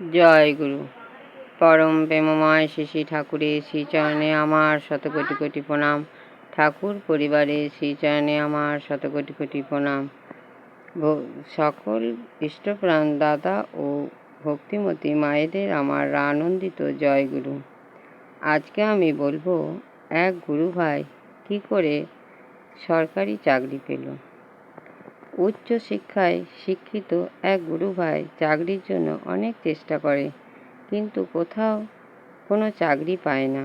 জয় গুরু। পরম প্রেমময় শ্রী ঠাকুরের শ্রীচরণে আমার শত কোটি কোটি প্রণাম। ঠাকুর পরিবারের শ্রীচরণে আমার শত কোটি কোটি প্রণাম সকল ইষ্টপ্রাণ দাদা ও ভক্তিমতী মায়েদের আমার আনন্দিত জয় গুরু। আজকে আমি বলব, এক গুরু ভাই কী করে সরকারি চাকরি পেল? উচ্চ শিক্ষায় শিক্ষিত এক গুরু ভাই চাকরির জন্য অনেক চেষ্টা করে, কিন্তু কোথাও কোনো চাকরি পায় না।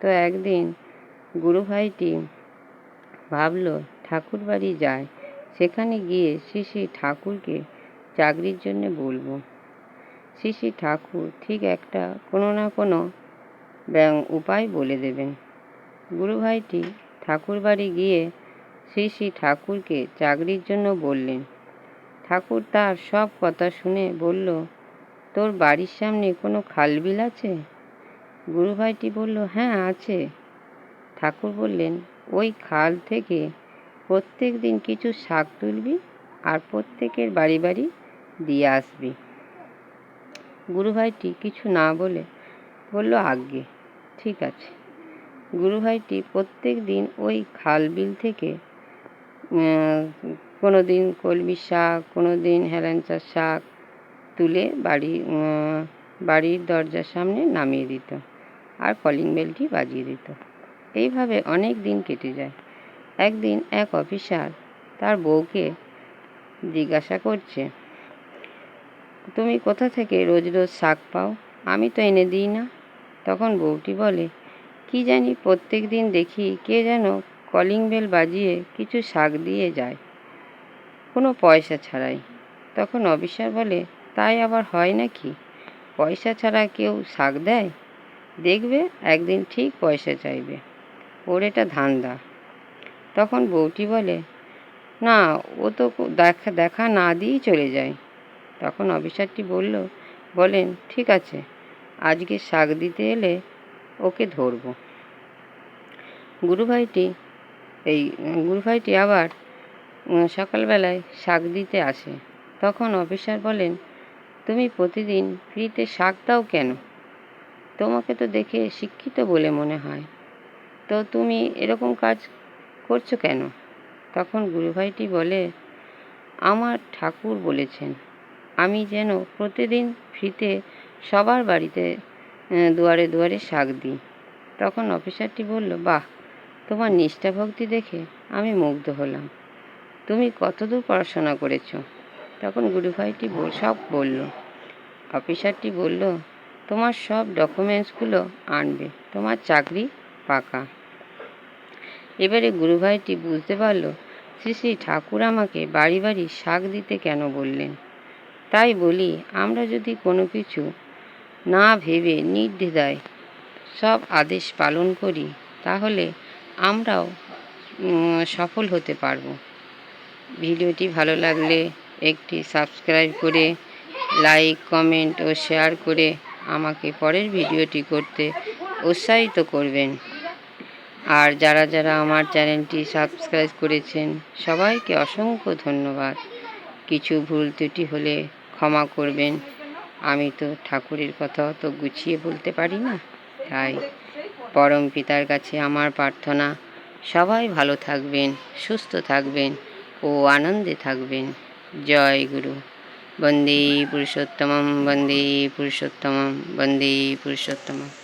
তো একদিন গুরু ভাইটি ভাবলো, ঠাকুর বাড়ি যায়, সেখানে গিয়ে শ্রী শ্রী ঠাকুরকে চাকরির জন্য বলব। শ্রী ঠাকুর ঠিক একটা কোনো না কোনো ব্যাং, উপায় বলে দেবেন। গুরু ভাইটি ঠাকুর বাড়ি গিয়ে শ্রী শ্রী ঠাকুরকে চাকরির জন্য বললেন। ঠাকুর তার সব কথা শুনে বলল, তোর বাড়ির সামনে কোনো খালবিল আছে? গুরু ভাইটি বলল হ্যাঁ আছে। ঠাকুর বললেন, ওই খাল থেকে প্রত্যেক দিন কিছু শাক তুলবি আর প্রত্যেকের বাড়ি বাড়ি দিয়ে আসবি। গুরু ভাইটি কিছু না বলে বলল, আজ্ঞে, ঠিক আছে। গুরু ভাইটি প্রত্যেক দিন ওই খাল বিল থেকে কোনো দিন কলমি শাক কোনো দিন হেলেঞ্চার শাক তুলে বাড়ি বাড়ির দরজার সামনে নামিয়ে দিত আর কলিং বেলটি বাজিয়ে দিত। এইভাবে অনেক দিন কেটে যায়। একদিন এক অফিসার তার বউকে জিজ্ঞাসা করছে, তুমি কোথা থেকে রোজ রোজ শাক পাও? আমি তো এনে দিই না। তখন বউটি বলে, কি জানি প্রত্যেক দিন দেখি কে যেন কলিং বেল বাজিয়ে কিছু শাক দিয়ে যায়। কোনো পয়সা ছাড়াই। তখন অফিসার বলে, তাই আবার হয় নাকি? পয়সা ছাড়া কেউ শাক দেয়? দেখবে, একদিন ঠিক পয়সা চাইবে। ওর এটা ধান্দা। তখন বউটি বলে, না, ও তো দেখা দেখা না দিয়েই চলে যায়। তখন অফিসারটি বলল, বলেন, ঠিক আছে, আজকে শাক দিতে এলে ওকে ধরবো। গুরু ভাইটি এই উম, গুরু ভাইটি আবার সকালবেলায় শাক দিতে আসে। তখন অফিসার বলেন তুমি প্রতিদিন ফ্রিতে শাক দাও কেন? তোমাকে তো দেখে শিক্ষিত বলে মনে হয়। তো তুমি এরকম কাজ করছ কেন? তখন গুরু ভাইটি বলে আমার ঠাকুর বলেছেন আমি যেন প্রতিদিন ফ্রিতে সবার বাড়িতে দুয়ারে দুয়ারে শাক দিই। তখন অফিসারটি বলল বাহ! তোমার নিষ্ঠা ভক্তি দেখে আমি মুগ্ধ হলাম। তুমি কতদূর পড়াশোনা করেছ? তখন গুরুভাইটি সব বলল। অফিসারটি বলল, তোমার সব ডকুমেন্টসগুলো আনবে, তোমার চাকরি পাকা। এবারে গুরুভাইটি বুঝতে পারল, শ্রী শ্রী ঠাকুর আমাকে বাড়ি বাড়ি শাক দিতে কেন বললেন? তাই বলি, আমরা যদি কোনো কিছু না ভেবে নির্দ্বিধায় সব আদেশ পালন করি, তাহলে আমরাও সফল হতে পারব। ভিডিওটি ভালো লাগলে একটি সাবস্ক্রাইব করে, লাইক, কমেন্ট ও শেয়ার করে আমাকে পরের ভিডিওটি করতে উৎসাহিত করবেন। আর যারা যারা আমার চ্যানেলটি সাবস্ক্রাইব করেছেন, সবাইকে অসংখ্য ধন্যবাদ। কিছু ভুল ত্রুটি হলে ক্ষমা করবেন। আমি তো ঠাকুরের কথা তো গুছিয়ে বলতে পারি না, তাই পরম পিতার কাছে আমার প্রার্থনা। সবাই ভালো থাকবেন, সুস্থ থাকবেন ও আনন্দে থাকবেন। জয় গুরু। বন্দে পুরুষোত্তমম বন্দে পুরুষোত্তমম বন্দে পুরুষোত্তমম।